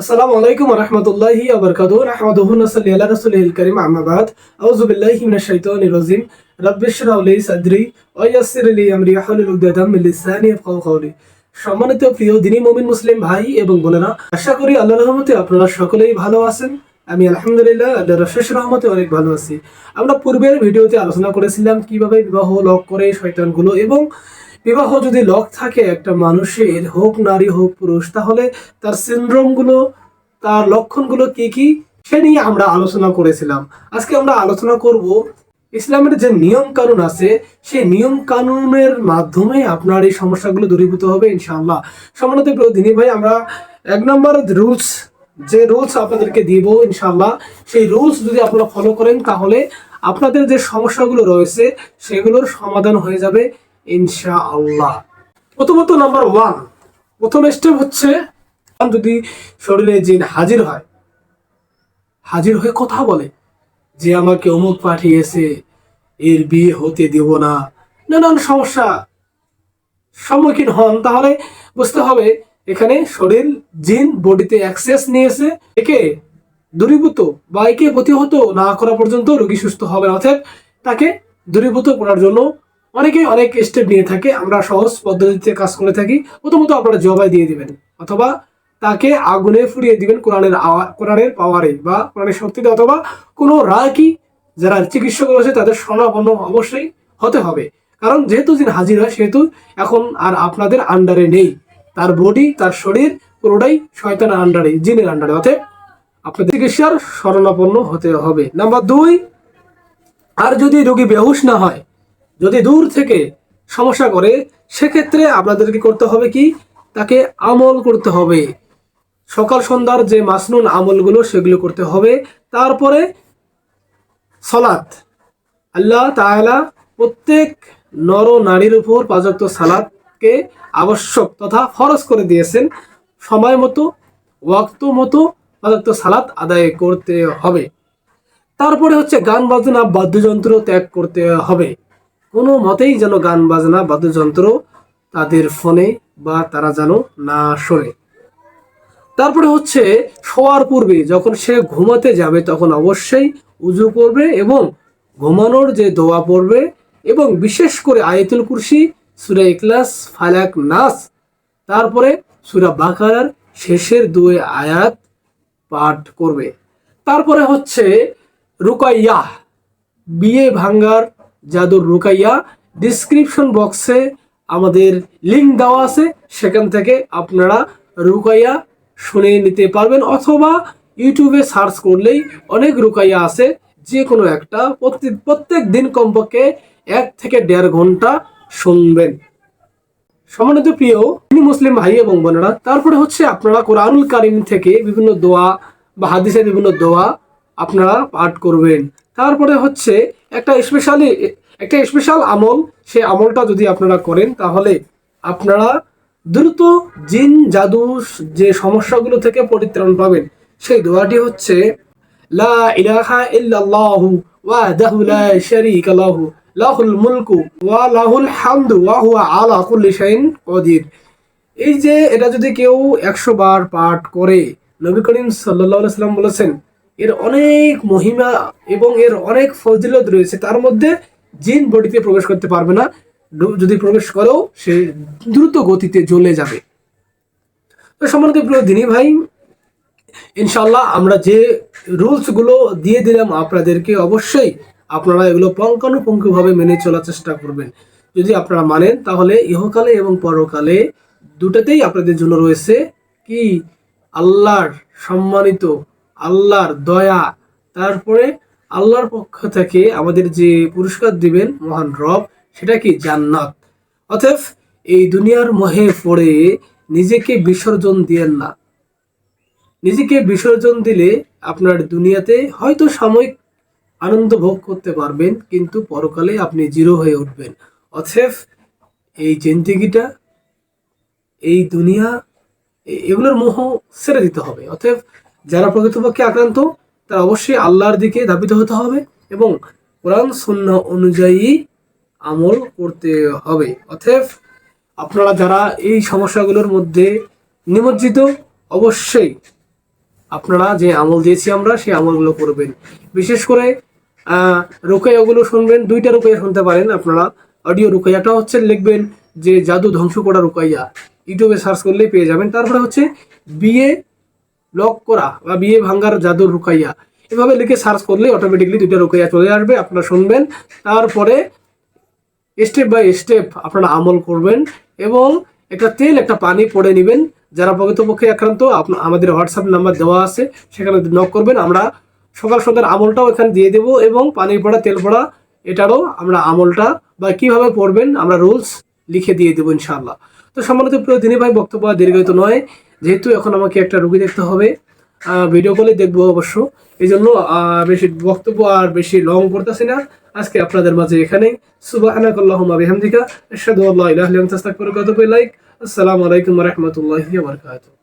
আসসালামু আলাইকুম রহমতুল্লাহি আবরকাতু আহমদুহু নসাল্লি আলা রাসূলিল কারীম, আম্মা বাদ। আউযু বিল্লাহি মিনাশ শাইতানির রাজিম। রাব্বি লি সাদরি ওয়া ইয়াসসির লি আমরি ওয়াহলুল উকদাতাম মিন লিসানি ইয়াফকাহু কওলি। সম্মানিত প্রিয় দিনী মুমিন মুসলিম ভাই এবং বোনেরা, আশা করি আল্লাহর রহমতে আপনারা সকলেই ভালো আছেন। আমি আলহামদুলিল্লাহ আল্লাহর শেষ রহমতে অনেক ভালো আছি। আমরা পূর্বের ভিডিওতে আলোচনা করেছিলাম কীভাবে বিবাহ লক করে শয়তানগুলো এবং বিবাহ যদি লক থাকে, একটা মানুষের হোক, নারী হোক, পুরুষ, তাহলে তার সিন্ড্রোমগুলো তার লক্ষণগুলো কি কি, সে নিয়ে আমরা আলোচনা করেছিলাম। আজকে আমরা আলোচনা করব ইসলামের যে নিয়ম কানুন আছে, সেই নিয়ম কানুনের মাধ্যমে আপনার এই সমস্যাগুলো দূরীভূত হবে, ইনশাআল্লাহ। সম্মানিত দিনী ভাই, আমরা এক নম্বর রুলস, যে রুলস আপনাদেরকে দিব, ইনশাআল্লাহ, সেই রুলস যদি আপনারা ফলো করেন, তাহলে আপনাদের যে সমস্যাগুলো রয়েছে, সেগুলোর সমাধান হয়ে যাবে। ইনশাআল্লাহ। প্রথমত নাম্বার ওয়ান প্রথম স্টেপ হচ্ছে যদি শরীরে জিন হাজির হয়, হাজির হয়ে কথা বলে, যে আমাকে অমুক পাঠিয়েছে, এর বিয়ে হতে দেব না, নানান সমস্যা সম্মুখীন হন, তাহলে বুঝতে হবে, এখানে শরীর জিন বডিতে অ্যাক্সেস নিয়েছে, একে দূরীভূত বা একে প্রতিহত না করা পর্যন্ত রোগী সুস্থ হবে অর্থাৎ তাকে দূরীভূত করার জন্য অনেকে অনেক স্টেপ নিয়ে থাকে, আমরা সহজ পদ্ধতিতে কাজ করে থাকি। প্রথমত আপনারা জবাই দিয়ে দিবেন, অথবা তাকে আগুনে ফুরিয়ে দিবেন কোরআনের কোরআনের পাওয়ারে বা কোরআনের শক্তিতে, অথবা কোনো রাকি যারা চিকিৎসক রয়েছে, তাদের স্বর্ণাপন্ন অবশ্যই হতে হবে। কারণ যেহেতু যিনি হাজির হয়, সেহেতু এখন আর আপনাদের আন্ডারে নেই। তার বডি তার শরীর পুরোটাই শয়তানের আন্ডারে জিনের আন্ডারে অতএব আপনাদের চিকিৎসার শরণাপন্ন হতে হবে। নাম্বার দুই, আর যদি রোগী বেহুশ না হয় যদি দূর থেকে সমস্যা করে, সেক্ষেত্রে আপনাদেরকে করতে হবে কি? তাকে আমল করতে হবে। সকাল সন্ধ্যার যে মাসনুন আমলগুলো, সেগুলো করতে হবে। তারপরে সলাৎ আল্লাহ তাআলা প্রত্যেক নর নারীর উপর পাঁচক্ত সালাদকে আবশ্যক তথা ফরজ করে দিয়েছেন। সময় মতো, ওয়াক্ত মতো পাঁচক্ত সালাত আদায় করতে হবে। তারপরে হচ্ছে গান বাজনা, বাদ্যযন্ত্র ত্যাগ করতে হবে। কোনো মতেই যেন গান, বাজনা, বাদ্যযন্ত্র তাদের ফোনে বা তারা যেন না শোনে। তারপরে হচ্ছে শোয়ার পূর্বে যখন সে ঘুমাতে যাবে তখন অবশ্যই উজু করবে এবং ঘুমানোর যে দোয়া পড়বে এবং বিশেষ করে আয়তুল কুরসি, সুরা ইখলাস, ফালাক, নাস, তারপরে সুরা বাকারার শেষের দুই আয়াত পাঠ করবে। তারপরে হচ্ছে রুকাইয়া বিয়ে ভাঙ্গার জাদুর রুকাইয়া ডিসক্রিপশন বক্সে আমাদের লিঙ্ক দেওয়া আছে। সেখান থেকে আপনারা রুকাইয়া শুনে নিতে পারবেন অথবা ইউটিউবে সার্চ করলেই অনেক রুকাইয়া আছে। যে কোনো একটা প্রত্যেক দিন কমপক্ষে এক থেকে দেড় ঘণ্টা শুনবেন। সম্মানিত প্রিয় মুসলিম ভাই এবং বোনেরা, তারপরে হচ্ছে আপনারা কোরআনুল কারিম থেকে বিভিন্ন দোয়া বা হাদিসের বিভিন্ন দোয়া আপনারা পাঠ করবেন। তারপরে হচ্ছে একটা স্পেশালি, একটা স্পেশাল আমল সে আমলটা যদি আপনারা করেন, তাহলে আপনারা দ্রুত জিন জাদু যে সমস্যাগুলো থেকে পরিত্রাণ পাবেন, সেই দোয়াটি হচ্ছে, লা ইলাহা ইল্লাল্লাহু ওয়াহদাহু লা শারীকা লাহু, লাহুল মুলকু ওয়া লাহুল হামদু ওয়া হুয়া আলা কুল্লি শাইইন কদির। এই যে এটা যদি কেউ একশো বার পাঠ করে, নবী করিম সাল্লাহ সাল্লাম বলেছেন এর অনেক মহিমা এবং এর অনেক ফজিলত রয়েছে। তার মধ্যে জিন বডিতে প্রবেশ করতে পারবে না। যদি প্রবেশ করেও সে দ্রুত গতিতে জ্বলে যাবে। তো সম্মানিত প্রিয় দিনী ভাই ইনশাল্লাহ আমরা যে রুলসগুলো দিয়ে দিলাম আপনাদেরকে অবশ্যই আপনারা এগুলো পঙ্কানুপঙ্কুভাবে মেনে চলার চেষ্টা করবেন। যদি আপনারা মানেন, তাহলে ইহকালে এবং পরকালে দুটাতেই আপনাদের জন্য রয়েছে কি? আল্লাহর সম্মানিত আল্লাহর দয়া, তারপরে আল্লাহর পক্ষ থেকে আমাদের যে পুরস্কার দিবেন মহান রব, সেটা কি জান্নাত? অতএব এই দুনিয়ার মোহে পড়ে নিজেকে বিসর্জন দিয়েন না। নিজেকে বিসর্জন দিলে আপনার দুনিয়াতে হয়তো সাময়িক আনন্দ ভোগ করতে পারবেন, কিন্তু পরকালে আপনি জিরো হয়ে উঠবেন। অথেফ এই জিন্দিগিটা, এই দুনিয়া এগুলোর মোহ ছেড়ে দিতে হবে। অতএব যারা প্রকৃতপক্ষে আক্রান্ত, তারা অবশ্যই আল্লাহর দিকে ধাবিত হতে হবে এবং কোরআন শূন্য অনুযায়ী আমল করতে হবে। অতএব আপনারা যারা এই সমস্যাগুলোর মধ্যে নিমজ্জিত, অবশ্যই আপনারা যে আমল দিয়েছি আমরা, সেই আমলগুলো করবেন। বিশেষ করে রুকাইয়াগুলো শুনবেন, দুইটা রুকাইয়া শুনতে পারেন আপনারা। অডিও রুকাইয়াটা হচ্ছে লিখবেন যে জাদু ধ্বংস করা রোকাইয়া ইউটিউবে সার্চ করলেই পেয়ে যাবেন। তারপরে হচ্ছে বিয়ে লক করা বা বিয়ে ভাঙ্গার জাদুর রুকাইয়া। এভাবে লিখে সার্চ করলে অটোমেটিকলি দুইটা রুকাইয়া চলে আসবে, আপনারা শুনবেন। তারপরে স্টেপ বাই স্টেপ আপনারা আমল করবেন এবং একটা তেল, একটা পানি পড়ে নেবেন। যারা প্রকৃতপক্ষে আক্রান্ত আমাদের হোয়াটসঅ্যাপ নাম্বার দেওয়া আছে, সেখানে নক করবেন, আমরা সকাল সন্ধ্যার আমলটাও এখানে দিয়ে দেব এবং পানি পড়া, তেল পড়া, এটারও আমরা আমলটা বা কীভাবে পড়বেন, আমরা রুলস লিখে দিয়ে দেবো ইনশাআল্লাহ। তো সম্মানিত প্রিয় দিনী ভাই, বক্তব্য দীর্ঘায়িত নয়। যেহেতু এখন আমাকে একটা রুগী দেখতে হবে ভিডিও কলে দেখব অবশ্য। এই জন্য বেশি বক্তব্য আর বেশি লং করতেছি না। আজকে আপনাদের মাঝে এখানেই। আল্লাহুম্মা বিহামদিকা। ইলাহা আসসালামু আলাইকুম ওয়া